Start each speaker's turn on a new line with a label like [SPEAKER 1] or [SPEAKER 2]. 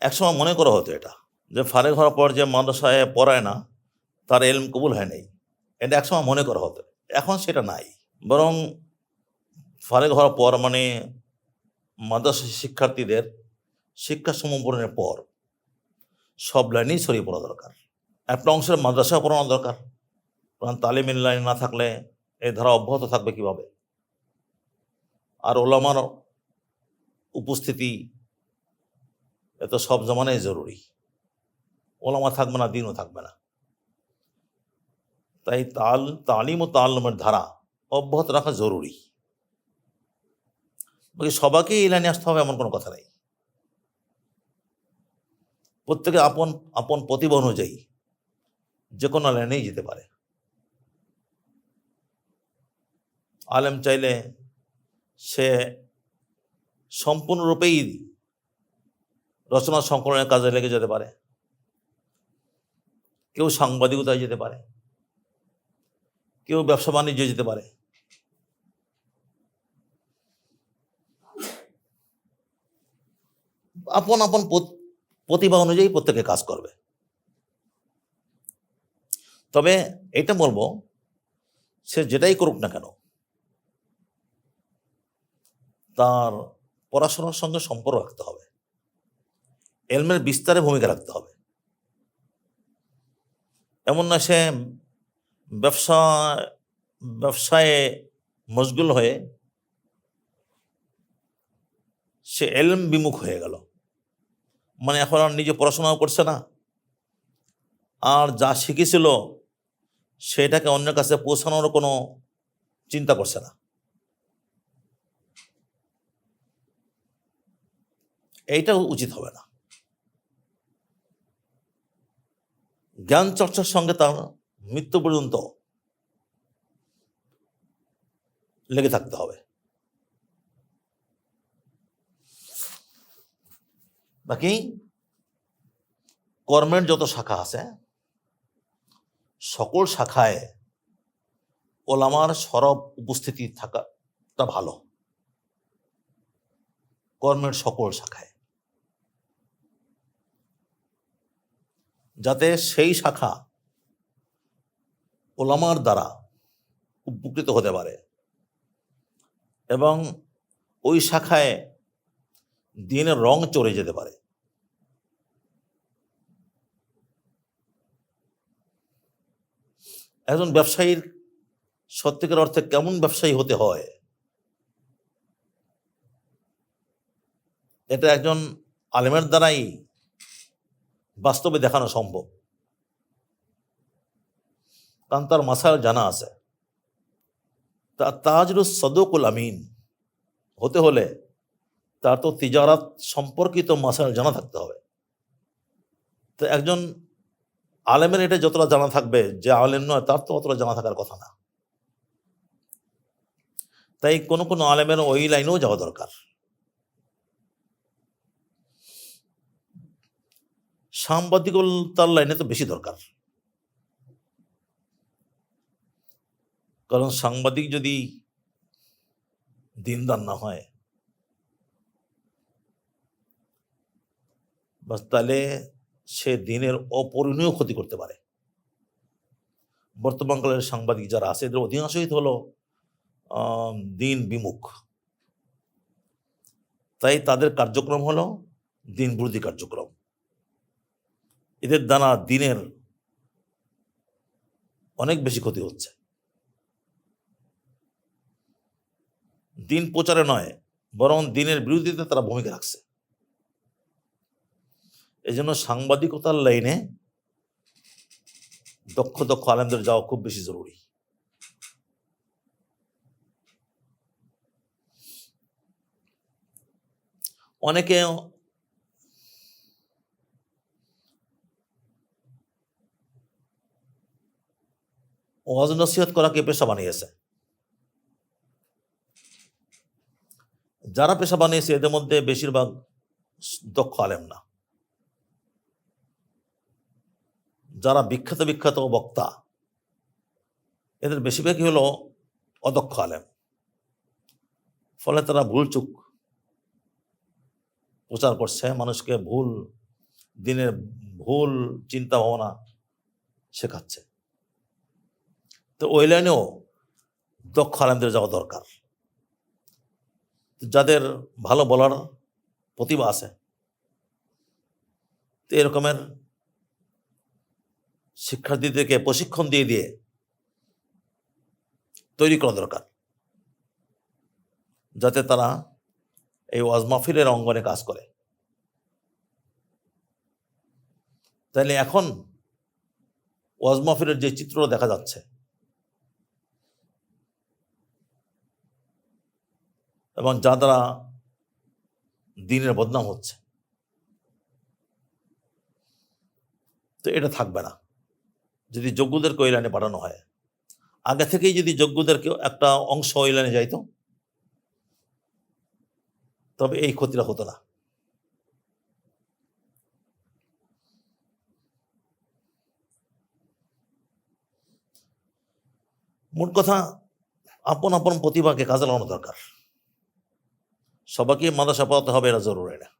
[SPEAKER 1] একসময় মনে করা হতো এটা, যে ফারেক হওয়ার পর যে মাদ্রাসায় পড়ায় না, তার এলম কবুল হয় নাই। এটা একসময় মনে করা হতো। এখন সেটা নাই। বরং ফারেক হওয়ার পর মানে মাদ্রাসা শিক্ষার্থীদের শিক্ষা সমপূরণের পর সব লাইনেই ছড়িয়ে পড়া দরকার। একটা অংশের মাদ্রাসা পড়ানো দরকার। কারণ তালিমের লাইন না থাকলে এই ধারা অব্যাহত থাকবে কীভাবে? আর ওলামার উপস্থিতি এত সব জমানায় জরুরি। ওলামা থাকবে না, দিনও থাকবে না। তাই তাল, তালিম ও তালমের ধারা অব্যাহত রাখা জরুরি। বাকি সবাইকে এই লাইনে আসতে হবে এমন কোনো কথা নেই। প্রত্যেকে আপন আপন প্রতিভা অনুযায়ী যে কোনো লাইনেই যেতে পারে। আলেম চাইলে সে সম্পূর্ণরূপেই রচনা সংকলনের কাজে লেগে যেতে পারে। কেউ সাংবাদিকতায় যেতে পারে। কেউ ব্যবসা বাণিজ্যে যেতে পারে। আপন আপন প্রতিভা অনুযায়ী প্রত্যেকে কাজ করবে। তবে এটা বলব, সে যেটাই করুক না কেন, তার পড়াশোনার সঙ্গে সম্পর্ক রাখতে হবে। এলমের বিস্তারে ভূমিকা রাখতে হবে। এমন না সে ব্যবসা, ব্যবসায় মশগুল হয়ে সে এলম বিমুখ হয়ে গেল। মানে এখন আর নিজে পড়াশোনাও করছে না। আর যা শিখেছিল সেটাকে অন্যের কাছে পৌঁছানোর কোনো চিন্তা করছে না। এইটা উচিত হবে না। জ্ঞান চর্চার সঙ্গে তার মৃত্যু পর্যন্ত লেগে থাকতে হবে। বাকি কর্মের যত শাখা আছে, সকল শাখায় ওলামার সরব উপস্থিতি থাকাটা ভালো। কর্মের সকল শাখায়। যাতে সেই শাখা ওলামার দ্বারা উপকৃত হতে পারে। এবং ওই শাখায় দিনের রং চড়ে যেতে পারে। একজন ব্যবসায়ীর সত্যিকার অর্থে কেমন ব্যবসায়ী হতে হয়? এটা একজন আলেমের দ্বারাই বাস্তবে দেখানো সম্ভব। কারণ তার মাসাল জানা আছে। তা তাজরুল সদকুল আমিন হতে হলে তার তো তিজারাত সম্পর্কিত মাসাল জানা থাকতে হবে। তো একজন আলেমের এটা যতটা জানা থাকবে, যে আলেম নয়, তার তো অতটা জানা থাকার কথা না। তাই কোনো কোনো আলেমের ওই লাইনেও যাওয়া দরকার। সাংবাদিকতার লাইনে তো বেশি দরকার। কারণ সাংবাদিক যদি দিনদার না হয়, বাস তাহলে সে দিনের অপরিণীয় ক্ষতি করতে পারে। বর্তমানকালের সাংবাদিক যারা আছে, এদের অধিকাংশই হলো দিন বিমুখ। তাই তাদের কার্যক্রম হলো দিন বিরোধী কার্যক্রম। এদের দ্বারা দিনের অনেক বেশি ক্ষতি হচ্ছে। দিন প্রচারে নয়, বরং দিনের বিরোধিতা তারা ভূমিকা রাখছে। এই জন্য সাংবাদিকতার লাইনে দক্ষ দক্ষ আলেমদের যাওয়া খুব বেশি জরুরি। অনেকে ওয়াজ নসিহত করাকে পেশা বানিয়েছে? যারা পেশা বানিয়েছে, এদের মধ্যে বেশিরভাগ দক্ষ আলেম না। যারা বিখ্যাত বিখ্যাত বক্তা, এদের বেশিরভাগই হলো অদক্ষ আলেম। ফলে তারা ভুল চুক প্রচার করছে, মানুষকে ভুল দিনের ভুল চিন্তা ভাবনা শেখাচ্ছে। তো ওই লাইনেও দক্ষ আলেমদের যাওয়া দরকার। যাদের ভালো বলার প্রতিভা আছে, তো এরকমের শিক্ষার্থীদেরকে প্রশিক্ষণ দিয়ে দিয়ে তৈরি করা দরকার, যাতে তারা এই ওয়াজ মাহফিলের অঙ্গনে কাজ করে। তাইলে এখন ওয়াজ মাহফিলের যে চিত্র দেখা যাচ্ছে এবং যা দ্বারা দিনের বদনাম হচ্ছে। তো এটা থাকবে না। যদি যোগ্যদেরকে ওই লাইনে পাঠানো হয়। আগে থেকেই যদি যোগ্যদেরকে একটা অংশ ওই লাইনে যাইতো, তবে এই ক্ষতিটা হতো না। মোট কথা, আপন আপন প্রতিভাকে কাজে লাগানো দরকার। সবাইকে মাদাসা পড়াতে হবে এটা জরুরি না।